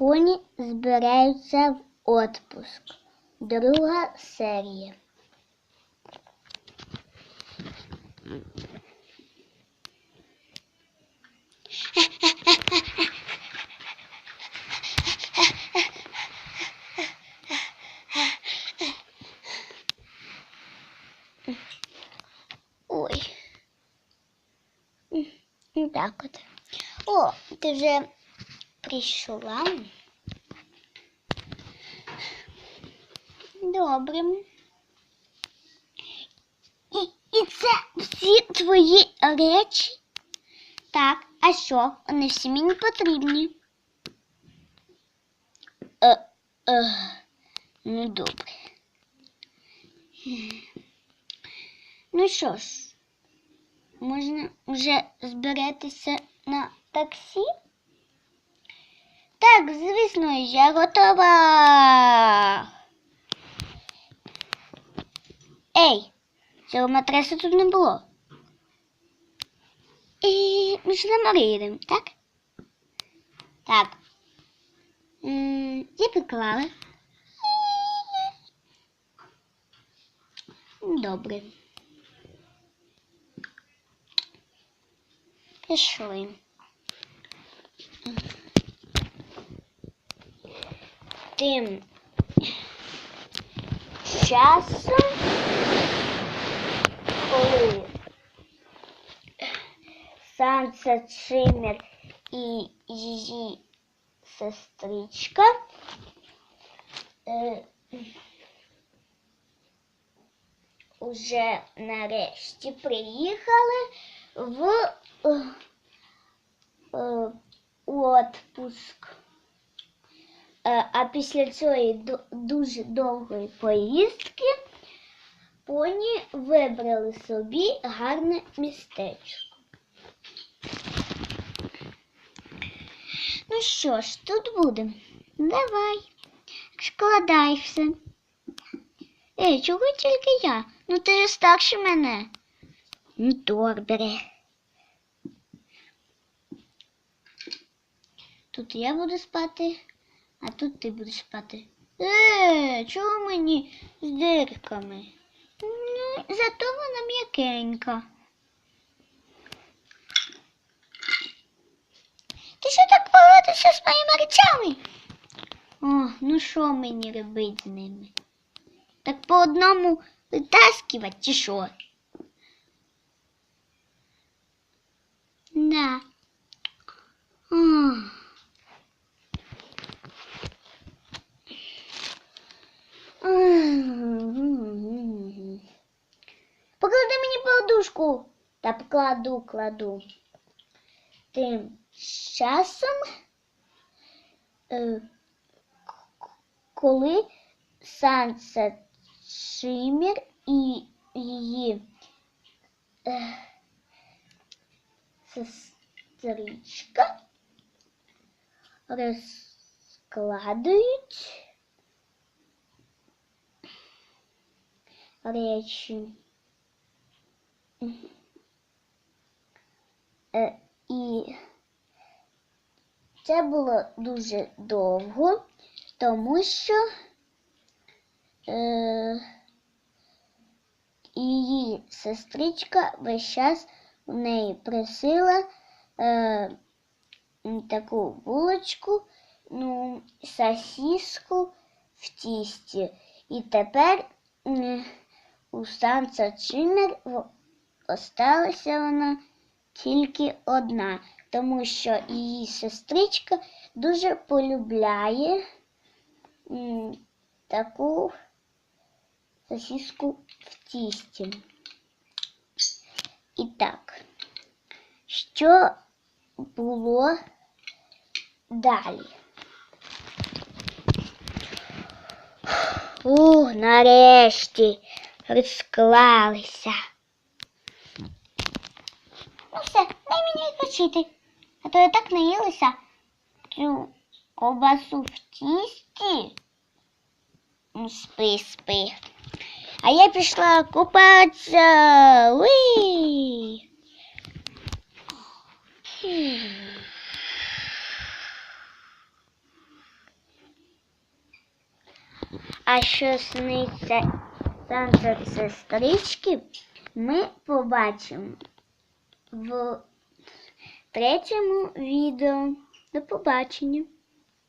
Поні збираються в отпуск. Друга серія. Ой. Так от. О, ти вже прийшла. Добре. І, і це всі твої речі? Так, а що? Вони всі мені потрібні. Е, е, ну добре. Ну що ж, можна вже збиратися на таксі? Так, звісно, я готова. Ей, цього матраса тут не було. І ми ж на море так? Так. М, Я підклала. Добре. Пішли. Тим часом, коли Санса Чимер і її сестричка е, уже нарешті приїхали в е, е, отпуск. Е, А після цієї дуже довгої поїздки поні вибрали собі гарне містечко. Ну що ж, тут будемо. Давай, складай все. Ей, чого тільки я? Ну ти ж старше мене. Ну, добре. Тут я буду спати, а тут ти будеш спати. Е, чого мені з дирками? Ну, зато вона м'якенька. Ти що так поводишся з моїми речами? О, ну що мені робити з ними? Так по одному витаскувати чи що? Да. подушку. Та покладу, кладу. Тим часом, е, к- коли Санса Шимір і її е, сестричка розкладують речі. Е, і це було дуже довго, тому що е, її сестричка весь час у неї просила е, таку булочку, ну, сосиску в тісті. І тепер м, у Санса Чимер в- осталася вона тільки одна, тому що її сестричка дуже полюбляє м, таку сосиску в тісті. І так, що було далі? Ух, нарешті розклалися. Ну все, дай мені відпочити. А то я так наїлася цю ковбасу в тісті. Ну, спи, спи. А я пішла купатися. Уй! А що сниться Санта сестрички, ми побачимо в третьому відео. До побачення.